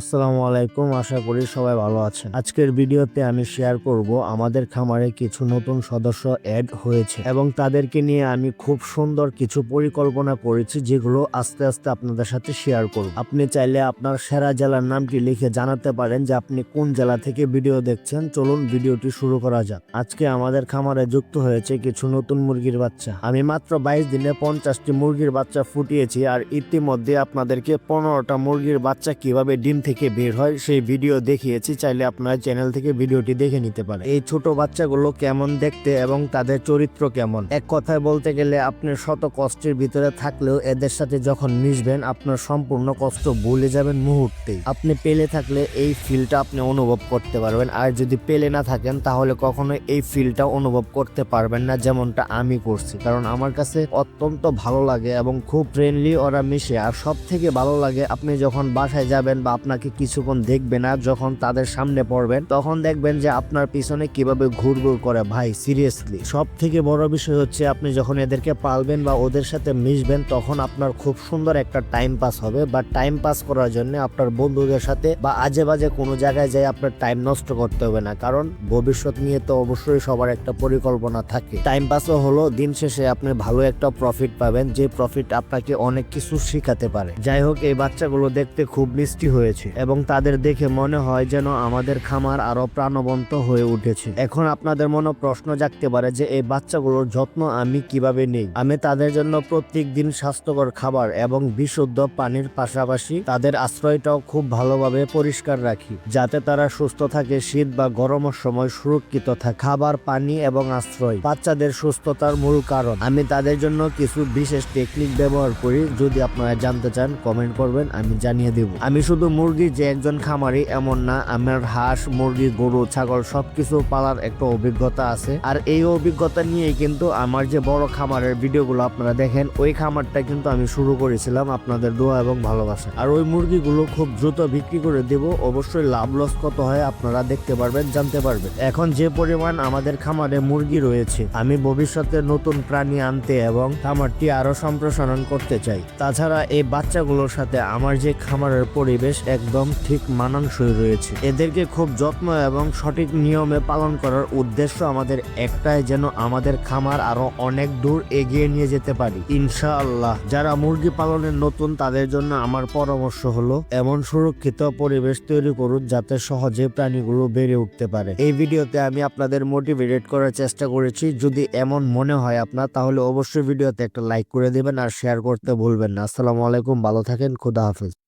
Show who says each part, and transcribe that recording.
Speaker 1: আসসালামু আলাইকুম, আশা করি সবাই ভালো আছেন। আজকের ভিডিওতে আমি শেয়ার করব আমাদের খামারে কিছু নতুন সদস্য অ্যাড হয়েছে এবং তাদেরকে নিয়ে আমি খুব সুন্দর কিছু পরিকল্পনা করেছি যেগুলো আস্তে আস্তে আপনাদের সাথে শেয়ার করব। আপনি চাইলে আপনার সেরা জেলার নামটি লিখে জানাতে পারেন যে আপনি কোন জেলা থেকে ভিডিও দেখছেন। চলুন ভিডিওটি শুরু করা যাক। আজকে আমাদের খামারে যুক্ত হয়েছে কিছু নতুন মুরগির বাচ্চা। আমি মাত্র বাইশ দিনে পঞ্চাশটি মুরগির বাচ্চা ফুটিয়েছি আর ইতিমধ্যে আপনাদেরকে পনেরোটা মুরগির বাচ্চা কীভাবে ডিম থেকে বের হয়, সেই ভিডিও দেখিয়েছি। চাইলে আপনার চ্যানেল থেকে ভিডিওটি দেখে নিতে পারেন। এই ছোট বাচ্চাগুলো কেমন দেখতে এবং তাদের চরিত্র কেমন? এক কথায় বলতে গেলে আপনি শত কষ্টের ভিতরে থাকলেও এদের সাথে যখন মিশবেন, আপনার সম্পূর্ণ কষ্ট ভুলে যাবেন মুহূর্তেই। আপনি পেলে থাকলে এই ফিলটা আপনি অনুভব করতে পারবেন। আর যদি পেলে না থাকেন, তাহলে কখনো এই ফিলটা অনুভব করতে পারবেন না, যেমনটা আমি করছি। কারণ আমার কাছে অত্যন্ত ভালো লাগে এবং খুব ফ্রেন্ডলি ওরা মিশে। আর সব থেকে ভালো লাগে, আপনি যখন বাসায় যাবেন বা আপনাকে কিছুক্ষণ দেখবেন না, যখন তাদের সামনে পড়বেন, তখন দেখবেন যে আপনার পিছনে কীভাবে ঘুরঘুর করে। ভাই সিরিয়াসলি সব থেকে বড় বিষয় হচ্ছে আপনি যখন এদেরকে পালবেন বা ওদের সাথে মিশবেন, তখন আপনার খুব সুন্দর একটা টাইম পাস হবে। বা টাইম পাস করার জন্য আপনার বন্ধুদের সাথে বা আজে বাজে কোনো জায়গায় যাই আপনার টাইম নষ্ট করতে হবে না। কারণ ভবিষ্যৎ নিয়ে তো অবশ্যই সবার একটা পরিকল্পনা থাকে। টাইম পাসও হলো, দিন শেষে আপনি ভালো একটা প্রফিট পাবেন, যে প্রফিট আপনাকে অনেক কিছু শিখাতে পারে। যাই হোক, এই বাচ্চাগুলো দেখতে খুব মিষ্টি হয়েছে। এবং তাদের দেখে মনে হয় যেন আমাদের খামার আরও প্রাণবন্ত হয়ে উঠেছে। এখন আপনাদের মনে প্রশ্ন জাগতে পারে যে, এই বাচ্চাগুলোর যত্ন আমি কীভাবে নেই? আমি তাদের জন্য প্রত্যেক দিন স্বাস্থ্যকর খাবার এবং বিশুদ্ধ পানির পাশাপাশি তাদের আশ্রয়টাও খুব ভালোভাবে পরিষ্কার রাখি, যাতে তারা সুস্থ থাকে, শীত বা গরমের সময় সুরক্ষিত থাকে। খাবার, পানি এবং আশ্রয় বাচ্চাদের সুস্থতার মূল কারণ। আমি তাদের জন্য কিছু বিশেষ টেকনিক ব্যবহার করি। যদি আপনারা জানতে চান, কমেন্ট করবেন, আমি জানিয়ে দেব। আমি শুধু মুরগি যে একজন খামারি, এমন না। আমার হাঁস, মুরগি, গরু, ছাগল সবকিছু পালার একটা অভিজ্ঞতা আছে। আর এই অভিজ্ঞতা নিয়েই কিন্তু আমার যে বড় খামারের ভিডিওগুলো আপনারা দেখেন, ওই খামারটা কিন্তু আমি শুরু করেছিলাম আপনাদের দোয়া এবং ভালোবাসা। আর ওই মুরগিগুলো খুব দ্রুত বিক্রি করে দেব। অবশ্যই লাভ লস কত হয় আপনারা দেখতে পারবেন, জানতে পারবেন। এখন যে পরিমাণ আমাদের খামারে মুরগি রয়েছে, আমি ভবিষ্যতে নতুন প্রাণী আনতে এবং খামারটি আরও সম্প্রসারণ করতে চাই। তাছাড়া এই বাচ্চাগুলোর সাথে আমার যে খামারের পরিবেশ একদম ঠিক মানানসই রয়েছে। এদেরকে খুব যত্ন এবং সঠিক নিয়মে পালন করার উদ্দেশ্য আমাদের একটাই যেন আমাদের খামার আরও অনেক দূর এগিয়ে নিয়ে যেতে পারি। ইনশাআল্লাহ, যারা মুরগি পালনের নতুন, তাদের জন্য আমার পরামর্শ হলো, এমন সুরক্ষিত পরিবেশ তৈরি করুন যাতে সহজে প্রাণীগুলো বেড়ে উঠতে পারে। এই ভিডিওতে আমি আপনাদের মোটিভেট করার চেষ্টা করেছি। যদি এমন মনে হয় আপনার, তাহলে অবশ্যই ভিডিওতে একটা লাইক করে দিবেন আর শেয়ার করতে ভুলবেন না। আসসালামু আলাইকুম, ভালো থাকেন, খুদা হাফেজ।